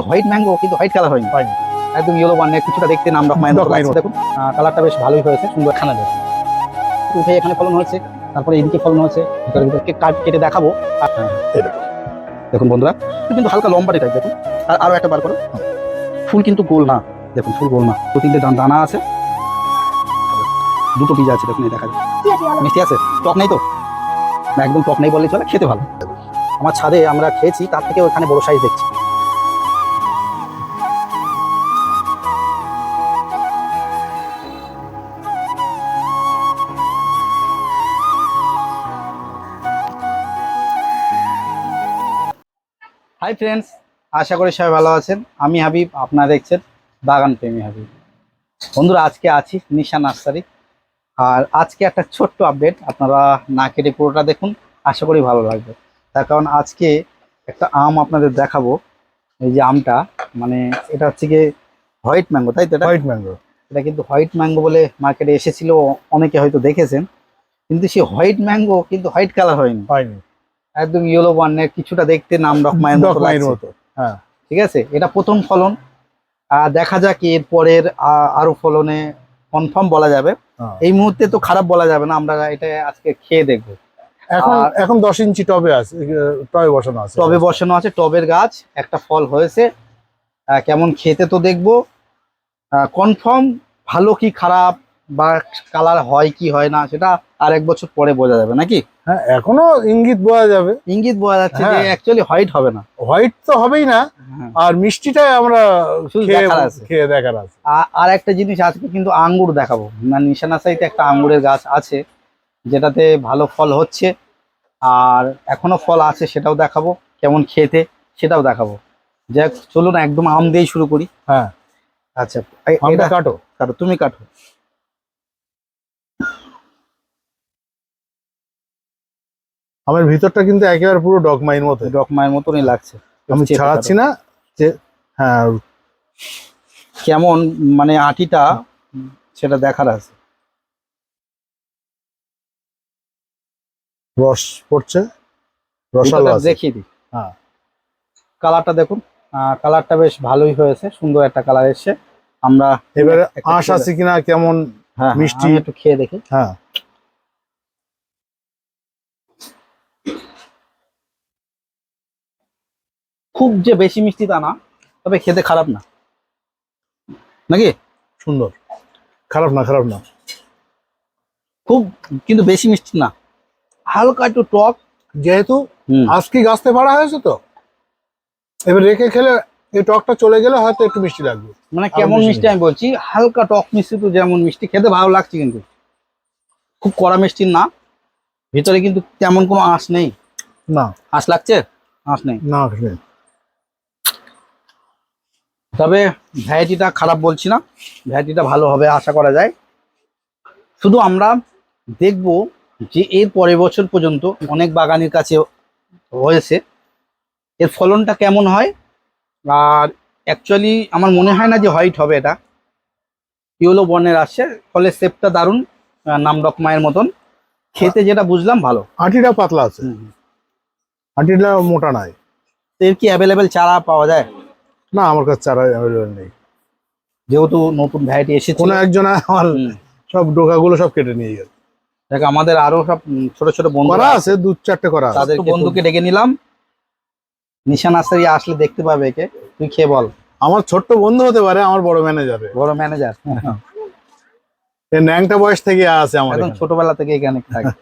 White mango কিন্তু white colour হয়নি। হয়নি। একদম ইয়েলো বান্নে কিছুটা দেখতে নাম মতো। দেখুন কালারটা বেশ ভালোই হয়েছে সুন্দর খানা দেখুন। উঠে এখানে ফলন হয়েছে তারপরে এদিকে ফলন হয়েছে ভিতরে কাট কেটে দেখাবো। হ্যাঁ, দেখুন। বন্ধুরা কিন্তু হালকা লম্বাটি টাইপ দেখুন। আর আরও একটা বার করো ফুল কিন্তু গোল না দেখুন ফুল গোল না। দু তিনটে দান- আছে। দুটো বীজ আছে দেখুন এই দেখা মিষ্টি আছে? টক নেই তো? একদম টক নেই বললেই চলে খেতে ভালো। আমার ছাদে আমরা খেয়েছি তার থেকে ওখানে বড় সাইজ দেখছি। হাই ফ্রেন্ডস আশা করি সবাই ভালো আছেন। আমি হাবিব আপনারা দেখছেন বাগান প্রেমী হাবিব। বন্ধুরা আজকে আছি নিশা নার্সারি। আর আজকে একটা ছোট্ট আপডেট আপনারা না কেটে পুরোটা দেখুন আশা করি ভালো লাগবে। তার কারণ আজকে একটা আম আপনাদের দেখাবো। এই যে আমটা মানে এটা হচ্ছে গিয়ে হোয়াইট ম্যাঙ্গো তাই তো এটা? White mango. এটা কিন্তু হোয়াইট ম্যাঙ্গো বলে মার্কেটে এসেছিল অনেকে হয়তো দেখেছেন। কিন্তু সেই হোয়াইট ম্যাঙ্গো কিন্তু হোয়াইট কালার হয়নি। হয়নি। একদম ইয়েলো বার্নের কিছুটা দেখতে নাম রকমায়ের মতো মতো। হ্যাঁ ঠিক আছে? এটা প্রথম ফলন। দেখা যাক এর পরের আরও ফলনে কনফার্ম বলা যাবে। হ্যাঁ। এই মুহূর্তে তো খারাপ বলা যাবে না আমরা এটা আজকে খেয়ে দেখব। এখন এখন দশ ইঞ্চি টবে আছে টবে বসানো আছে। টবে বসানো আছে টবের গাছ একটা ফল হয়েছে। কেমন খেতে তো দেখব। কনফার্ম ভালো কি খারাপ বা কালার হয় কি হয় না সেটা আর এক বছর পরে বোঝা যাবে নাকি? হ্যাঁ এখনও ইঙ্গিত বোঝা যাবে। ইঙ্গিত বোঝা যাচ্ছে যে। অ্যাকচুয়ালি হোয়াইট হবে না। হোয়াইট তো হবেই না হ্যাঁ। আর মিষ্টিটাই আমরা খেয়ে দেখার আছে। খেয়ে দেখার আছে। আর একটা জিনিস আজকে কিন্তু আঙ্গুর দেখাবো। না নিশানা সাইতে একটা আঙ্গুরের গাছ আছে যেটাতে ভালো ফল হচ্ছে আর এখনও ফল আছে সেটাও দেখাবো কেমন খেতে সেটাও দেখাবো। যাক চলুন একদম আম দিয়েই শুরু করি। হ্যাঁ। আচ্ছা কাটো। কাটো তুমি কাটো। আমার ভিতরটা কিন্তু একেবারে পুরো ডগ মাইন মতো। ডক মায়ের মতনই লাগছে। আমি ছাড়াচ্ছি না যে হ্যাঁ। কেমন মানে আটিটা সেটা দেখার আছে। রস পড়ছে রসালো দেখিয়ে দিই। হ্যাঁ। কালারটা দেখুন। কালারটা বেশ ভালোই হয়েছে সুন্দর একটা কালার এসছে। আমরা এবারে আঁশ আছে কিনা কেমন হ্যাঁ মিষ্টি। মিষ্টি একটু খেয়ে দেখি। হ্যাঁ। খুব যে বেশি মিষ্টি তা না তবে খেতে খারাপ না। নাকি? সুন্দর। খারাপ না খারাপ না। খুব কিন্তু বেশি মিষ্টি না। হালকা একটু টক যেহেতু আজকে গাছতে পাড়া হয়েছে তো। এবার রেখে খেলে এই টকটা চলে গেলে হয়তো একটু মিষ্টি লাগবে। মানে কেমন মিষ্টি আমি বলছি হালকা টক মিষ্টি তো যেমন মিষ্টি খেতে ভালো লাগছে কিন্তু। খুব কড়া মিষ্টি না ভিতরে কিন্তু তেমন কোনো আঁশ নেই। না। আঁশ লাগছে? আঁশ নেই। না তবে ভ্যারাইটিটা খারাপ বলছি না ভ্যারাইটিটা ভালো হবে আশা করা যায়। শুধু আমরা দেখব যে এর পরের বছর পর্যন্ত অনেক বাগানের কাছে হয়েছে এর ফলনটা কেমন হয়? আর অ্যাকচুয়ালি আমার মনে হয় না যে হোয়াইট হবে এটা। ইয়েলো বর্ণের আসছে ফলে শেপটা দারুণ নাম রকমায়ের মতন। খেতে যেটা বুঝলাম ভালো। আটিটা পাতলা আছে। আটিটা মোটা নাই। এর কি অ্যাভেলেবেল চারা পাওয়া যায়? না আমার কাছে চারা অ্যাভেলেবেল নেই। যেহেতু নতুন ভ্যারাইটি এসেছে। কোনো একজন আমার সব ডোকাগুলো সব কেটে নিয়ে গেছে। দেখ আমাদের আরও সব ছোট ছোট বন্ধু করা আছে। দু চারটে করা আছে। তাদের বন্ধুকে ডেকে নিলাম। নিশান নার্সারি আসলে দেখতে পাবে একে। তুই খেয়ে বল। আমার ছোট্ট বন্ধু হতে পারে আমার বড় ম্যানেজার বড় ম্যানেজার এই ন্যাংটা বয়স থেকে আছে আমার একদম ছোটবেলা থেকে এখানে থাকে।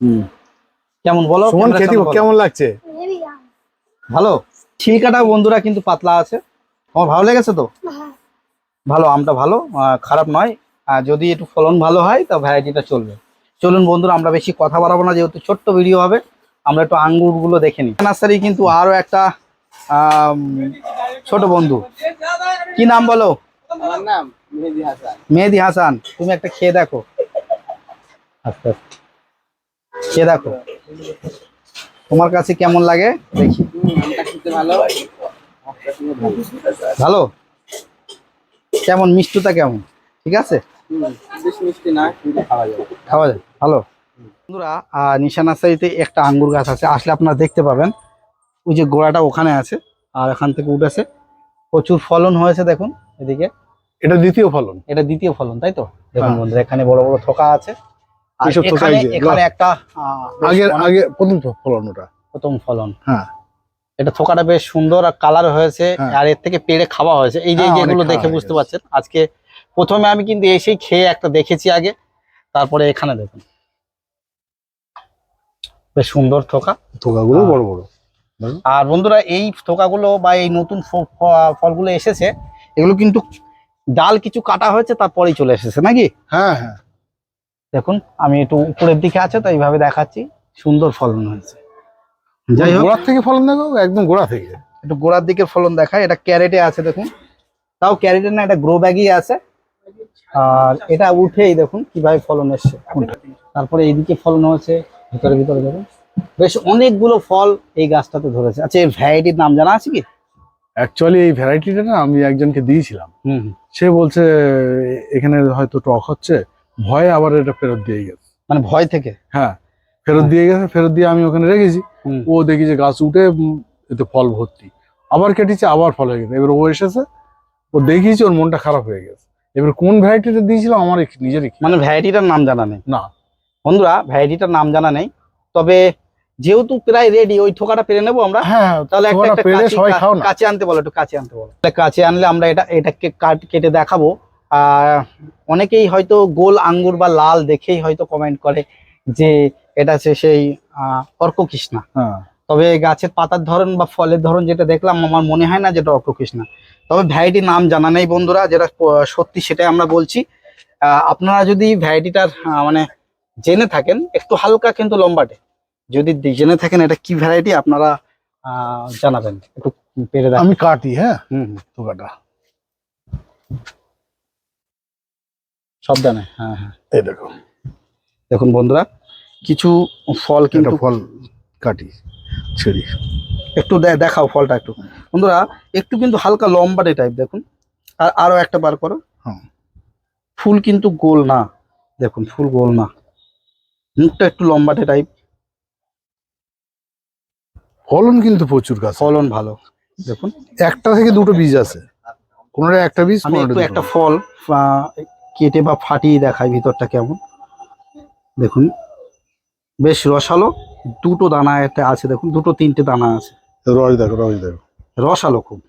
হুম। কেমন বলো? সুমন খেতে বলো। কেমন লাগছে? ভালো? ছিলকাটা বন্ধুরা কিন্তু পাতলা আছে। আমার ভালো লেগেছে তো? ভালো আমটা ভালো খারাপ নয়। আর যদি একটু ফলন ভালো হয় তা ভ্যারাইটিটা চলবে। চলুন বন্ধুরা আমরা বেশি কথা বাড়াবো না যেহেতু ছোট্ট ভিডিও হবে আমরা একটু আঙ্গুরগুলো দেখে নিই। নার্সারি কিন্তু আরও একটা ছোট বন্ধু। কি নাম বলো? নাম মেহেদি হাসান। তুমি একটা খেয়ে দেখো। আচ্ছা খেয়ে দেখো। তোমার কাছে কেমন লাগে? দেখি। ভালো। কেমন? মিষ্টতা কেমন? ঠিক আছে? খাওয়া যায়। ভালো। বন্ধুরা আহ, নিশা নার্সারিতে একটা আঙ্গুর গাছ আছে আসলে আপনারা দেখতে পাবেন। ওই যে গোড়াটা ওখানে আছে আর এখান থেকে উঠেছে। প্রচুর ফলন হয়েছে দেখুন এদিকে। এটা দ্বিতীয় ফলন। এটা দ্বিতীয় ফলন তাই তো? দেখুন হ্যাঁ। বন্ধুরা এখানে বড় বড় থোকা আছে। আর এখানে। একটা আগের আগে প্রথম ফলন ওটা। প্রথম ফলন। হ্যাঁ। এটা থোকাটা বেশ সুন্দর আর কালার হয়েছে হ্যাঁ। আর এর থেকে পেড়ে খাওয়া হয়েছে। এই যে হ্যাঁ, যেগুলো দেখে বুঝতে পারছেন। আজকে প্রথমে আমি কিন্তু এসেই খেয়ে একটা দেখেছি আগে তারপরে এখানে দেখুন। বেশ সুন্দর থোকা। থোকাগুলো হ্যাঁ। বড় বড়। আর বন্ধুরা এই থোকাগুলো বা এই নতুন ফলগুলো এসেছে এগুলো কিন্তু ডাল কিছু কাটা হয়েছে তারপরেই চলে এসেছে নাকি? হ্যাঁ হ্যাঁ। দেখুন আমি একটু উপরের দিকে আছে তো এইভাবে দেখাচ্ছি। সুন্দর ফলন হয়েছে। যাই হোক। গোড়ার থেকে ফলন দেখো একদম গোড়া থেকে। একটু গোড়ার দিকের ফলন দেখায় এটা ক্যারেটে আছে দেখুন। তাও ক্যারেটে না এটা গ্রো ব্যাগই আছে। আর এটা উঠেই দেখুন কীভাবে ফলন এসছে তারপরে এইদিকে ফলন হয়েছে ভিতরে ভিতরে দেখুন। বেশ অনেকগুলো ফল এই গাছটাতে ধরেছে। আচ্ছা এই ভ্যারাইটির নাম জানা আছে কি? অ্যাকচুয়ালি এই ভ্যারাইটিটা না আমি একজনকে দিয়েছিলাম। সে বলছে এখানে হয়তো টক হচ্ছে ভয়ে আবার এটা ফেরত দিয়ে গেছে। মানে ভয় থেকে? হ্যাঁ। ফেরত দিয়ে গেছে ফেরত দিয়ে আমি ওখানে রেখেছি। ও দেখি যে গাছ উঠে এতে ফল ভর্তি। আবার কেটেছে আবার ফল হয়ে গেছে। এবার ও এসেছে ও দেখিয়েছে ওর মনটা খারাপ হয়ে গেছে। এবার কোন ভ্যারাইটিটা দিয়েছিলাম আমার নিজেরই মানে ভ্যারাইটিটার নাম জানা নেই? না। বন্ধুরা ভ্যারাইটিটার নাম জানা নেই। তবে যেহেতু প্রায় রেডি ওই থোকাটা পেরে নেব আমরা। হ্যাঁ তাহলে একটা খাও না। কাঁচি আনতে বলো একটু কাছে আনতে বলো। তাহলে কাঁচি আনলে আমরা এটা এটাকে কাট কেটে দেখাবো। অনেকেই হয়তো গোল আঙ্গুর বা লাল দেখেই হয়তো কমেন্ট করে। যে এটা হচ্ছে সেই অর্ককৃষ্ণা হ্যাঁ। তবে গাছের পাতার ধরন বা ফলের ধরন যেটা দেখলাম আমার মনে হয় না যেটা অর্ককৃষ্ণা তবে ভ্যারাইটির নাম জানা নেই বন্ধুরা যেটা সত্যি সেটাই আমরা বলছি। আপনারা যদি ভ্যারাইটিটার মানে জেনে থাকেন একটু হালকা কিন্তু লম্বাটে। যদি জেনে থাকেন এটা কি ভ্যারাইটি আপনারা জানাবেন। একটু পেরে আমি কাটি হ্যাঁ? হুম হুম, সাবধানে হ্যাঁ হ্যাঁ। এই দেখো। দেখুন বন্ধুরা কিছু ফল কিন্তু ফল কাটি ছেড়ি। একটু দেখাও ফলটা একটু। বন্ধুরা একটু কিন্তু হালকা লম্বাটে টাইপ দেখুন। আর আরও একটা বার করো। হ্যাঁ। ফুল কিন্তু গোল না। দেখুন ফুল গোল না। মুখটা একটু লম্বাটে টাইপ ফলন কিন্তু প্রচুর গাছ। ফলন ভালো। দেখুন। একটা থেকে দুটো বীজ আছে। কোনোটা একটা বীজ আমি একটু একটা ফল কেটে বা ফাটিয়ে দেখাই ভিতরটা কেমন। দেখুন। বেশ রসালো দুটো দানা একটা আছে দেখুন দুটো তিনটে দানা আছে। রস দেখো রস দেখো। রসালো খুব।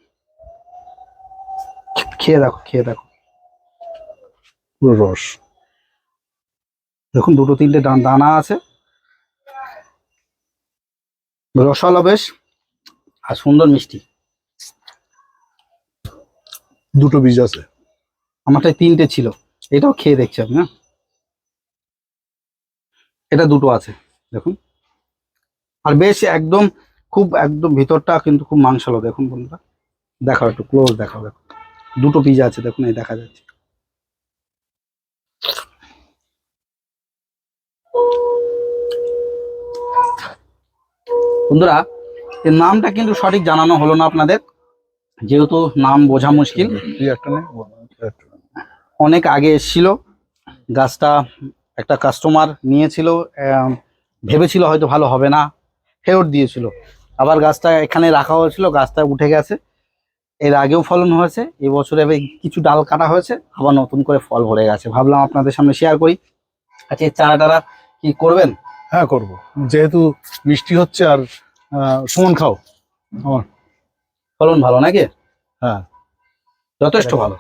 খেয়ে দেখো খেয়ে দেখো। পুরো রস। দেখুন দুটো তিনটে দানা আছে। রসালো বেশ আর সুন্দর মিষ্টি। দুটো বীজ আছে। আমারটাই তিনটে ছিল এটাও খেয়ে দেখছি আপনি হ্যাঁ। এটা দুটো আছে দেখুন। আর বেশ একদম খুব একদম ভিতরটা কিন্তু খুব মাংসালো দেখুন বন্ধুরা। দেখাও একটু ক্লোজ দেখাও দেখো দুটো পিজা আছে দেখুন এই দেখা যাচ্ছে। বন্ধুরা এর নামটা কিন্তু সঠিক জানানো হলো না আপনাদের যেহেতু নাম বোঝা মুশকিল। অনেক আগে এসেছিল গাছটা একটা কাস্টমার নিয়েছিল ভেবেছিল হয়তো ভালো হবে না ফেরত দিয়েছিল। আবার গাছটা এখানে রাখা হয়েছিল গাছটা উঠে গেছে। এর আগেও ফলন হয়েছে এবছরে কিছু ডাল কাটা হয়েছে আবার নতুন করে ফল ভরে গেছে। ভাবলাম আপনাদের সামনে শেয়ার করি। আচ্ছা এই চারা টারা কি করবেন? হ্যাঁ করব। যেহেতু বৃষ্টি হচ্ছে আর সুমন খাও। আমার ফলন ভালো নাকি? হ্যাঁ। যথেষ্ট ভালো।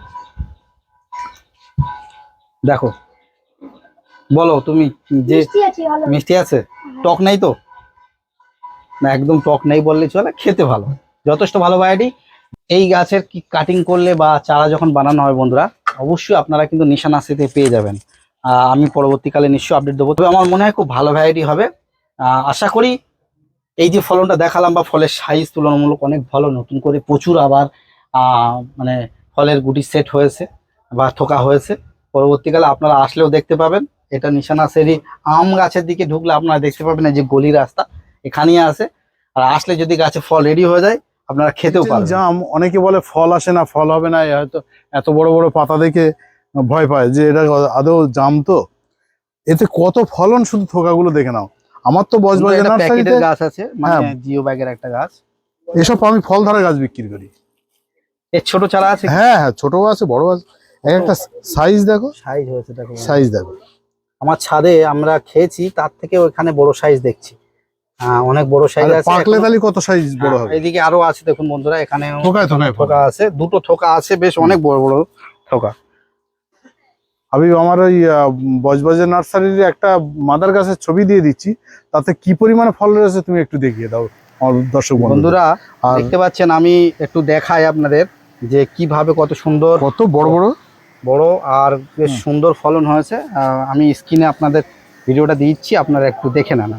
দেখো বলো তুমি যে মিষ্টি আছে আছে? টক নেই তো? না একদম টক নেই বললে চলে খেতে ভালো। যথেষ্ট ভালো ভ্যারাইটি এই গাছের কি কাটিং করলে বা চারা যখন বানানো হয় বন্ধুরা অবশ্যই আপনারা কিন্তু নিশানাসিতে পেয়ে যাবেন। আমি পরবর্তীকালে নিশ্চয়ই আপডেট দেবো। তবে আমার মনে হয় খুব ভালো ভ্যারাইটি হবে। আশা করি এই যে ফলনটা দেখালাম বা ফলের সাইজ তুলনামূলক অনেক ভালো নতুন করে প্রচুর আবার মানে ফলের গুটি সেট হয়েছে বা থোকা হয়েছে। পরবর্তীকালে আপনারা আসলেও দেখতে পাবেন। এটা নিশানা সেরি আম গাছের দিকে ঢুকলে আপনারা দেখতে পাবেন এই যে গলি রাস্তা এখানেই আছে। আর আসলে যদি গাছে ফল রেডি হয়ে যায় আপনারা খেতেও পারবেন। জাম অনেকে বলে ফল আসে না ফল হবে না হয়তো এত বড় বড় পাতা দেখে ভয় পায় যে এটা আদৌ জাম তো? এতে কত ফলন শুধু থোকাগুলো দেখে নাও। আমার তো প্যাকেটের গাছ আছে মানে হ্যাঁ। জিও ব্যাগের একটা গাছ। এসব আমি ফল ধরা গাছ বিক্রি করি। এর ছোট চারা আছে হ্যাঁ হ্যাঁ ছোট আছে বড় আছে। এক একটা সাইজ দেখো। সাইজ হয়েছে দেখো। সাইজ দেখো। আমার ছাদে আমরা খেয়েছি তার থেকে ওখানে বড় সাইজ দেখছি। অনেক বড় সাইজ আছে পাকলে তাহলে কত সাইজ বড় হবে? এইদিকে আরও আছে দেখুন বন্ধুরা এখানে থোকায় থোকায় থোকা আছে দুটো থোকা আছে বেশ অনেক বড় বড় থোকা। আমি আমার ওই আহ, বজবজের নার্সারির একটা মাদার গাছের ছবি দিয়ে দিচ্ছি তাতে কি পরিমাণে ফল রয়েছে তুমি একটু দেখিয়ে দাও আমার দর্শক বন্ধুরা দেখতে পাচ্ছেন আমি একটু দেখাই আপনাদের যে কীভাবে কত সুন্দর কত বড় বড়? বড় আর বেশ সুন্দর ফলন হয়েছে। আমি স্ক্রিনে আপনাদের ভিডিওটা দিচ্ছি আপনারা একটু দেখে নেন।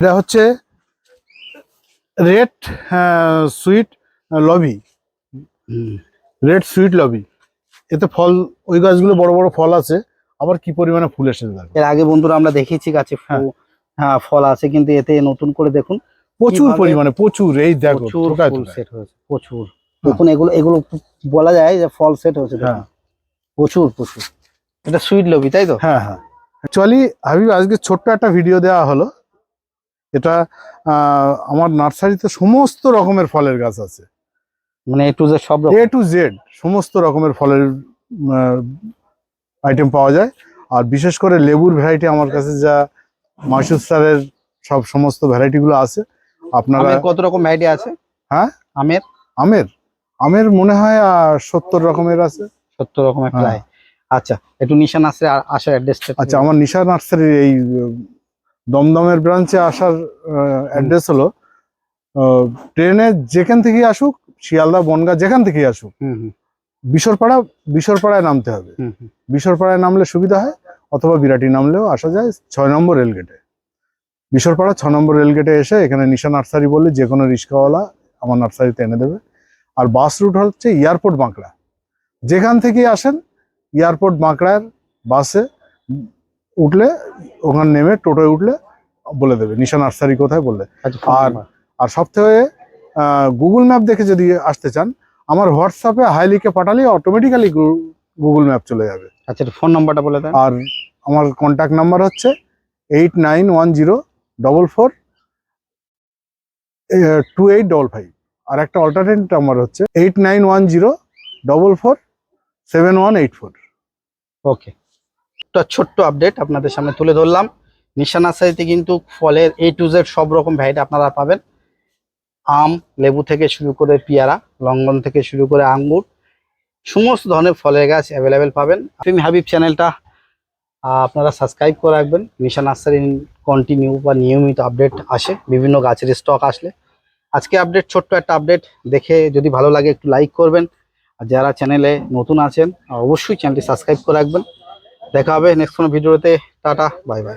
এটা হচ্ছে রেড সুইট লবি। রেড সুইট লবি। এতে ফল ওই গাছগুলো বড় বড় ফল আছে আবার কি পরিমাণে ফুল এসেছে এর আগে বন্ধুরা আমরা দেখেছি গাছে ফু- হ্যাঁ। ফল আছে কিন্তু এতে নতুন করে দেখুন প্রচুর পরিমাণে প্রচুর এই দেখো। সেট হয়েছে প্রচুর। দেখুন এগুলো এগুলো বলা যায় যে ফল সেট হয়েছে হ্যাঁ। প্রচুর প্রচুর। এটা সুইট লবি তাই তো? হ্যাঁ হ্যাঁ। অ্যাকচুয়ালি হাবিব আজকে ছোট্ট একটা ভিডিও দেওয়া হলো। এটা আমার নার্সারিতে সমস্ত রকমের ফলের গাছ আছে। মানে এ টু যে সব এ টু জেড সমস্ত রকমের ফলের আইটেম পাওয়া যায়। আর বিশেষ করে লেবুর ভ্যারাইটি আমার কাছে যা মাসুদ স্যারের সব সমস্ত ভ্যারাইটি গুলো আছে আপনারা কত রকম ভ্যারাইটি আছে? হ্যাঁ? আমের? আমের। আমের মনে হয় সত্তর রকমের আছে। সত্তর রকমের হ্যাঁ। প্রায় আচ্ছা একটু নিশান আসলে আসার অ্যাড্রেসটা আচ্ছা আমার নিশা নার্সারির এই দমদমের ব্রাঞ্চে আসার অ্যাড্রেস হলো ট্রেনে যেখান থেকেই আসুক শিয়ালদা বনগা যেখান থেকেই আসুক হুম হুম। বিশরপাড়া বিশরপাড়ায় নামতে হবে। হুম হুম। বিশরপাড়ায় নামলে সুবিধা হয় অথবা বিরাটি নামলেও আসা যায় ছয় নম্বর রেলগেটে। বিশরপাড়া ছ নম্বর রেলগেটে এসে এখানে নিশা নার্সারি বললে যে কোনো রিক্সাওয়ালা আমার নার্সারিতে এনে দেবে। আর বাস রুট হচ্ছে এয়ারপোর্ট বাঁকড়া। যেখান থেকেই আসেন এয়ারপোর্ট বাঁকড়ার বাসে উঠলে ওখানে নেমে টোটোয় উঠলে বলে দেবে নিশা নার্সারি কোথায় বললে। আচ্ছা আর- আর সব থেকে গুগল ম্যাপ দেখে যদি আসতে চান আমার হোয়াটসঅ্যাপে হাই লিখে পাঠালে অটোমেটিক্যালি গুগল ম্যাপ চলে যাবে। আচ্ছা ফোন নাম্বারটা বলে দেন। আর আমার কন্ট্যাক্ট নাম্বার হচ্ছে eight nine one zero double four two eight double five আর একটা অল্টারনেট নাম্বার হচ্ছে eight nine one zero double four seven one eight four okay একটা ছোট্ট আপডেট আপনাদের সামনে তুলে ধরলাম। নিশা নার্সারিতে কিন্তু ফলের এ টু জেড সব রকম ভ্যারাইটি আপনারা পাবেন। আম, লেবু থেকে শুরু করে পেয়ারা, লঙ্গন থেকে শুরু করে আঙ্গুর, সমস্ত ধরনের ফলের গাছ অ্যাভেলেবেল পাবেন। তুমি হাবিব চ্যানেলটা আপনারা সাবস্ক্রাইব করে রাখবেন। নিশা নার্সারি কন্টিনিউ বা নিয়মিত আপডেট আসে, বিভিন্ন গাছের স্টক আসলে। আজকে আপডেট ছোট্ট একটা আপডেট দেখে যদি ভালো লাগে একটু লাইক করবেন। আর যারা চ্যানেলে নতুন আছেন, অবশ্যই চ্যানেলটি সাবস্ক্রাইব করে রাখবেন। দেখা হবে নেক্সট কোনো ভিডিওতে টাটা বাই বাই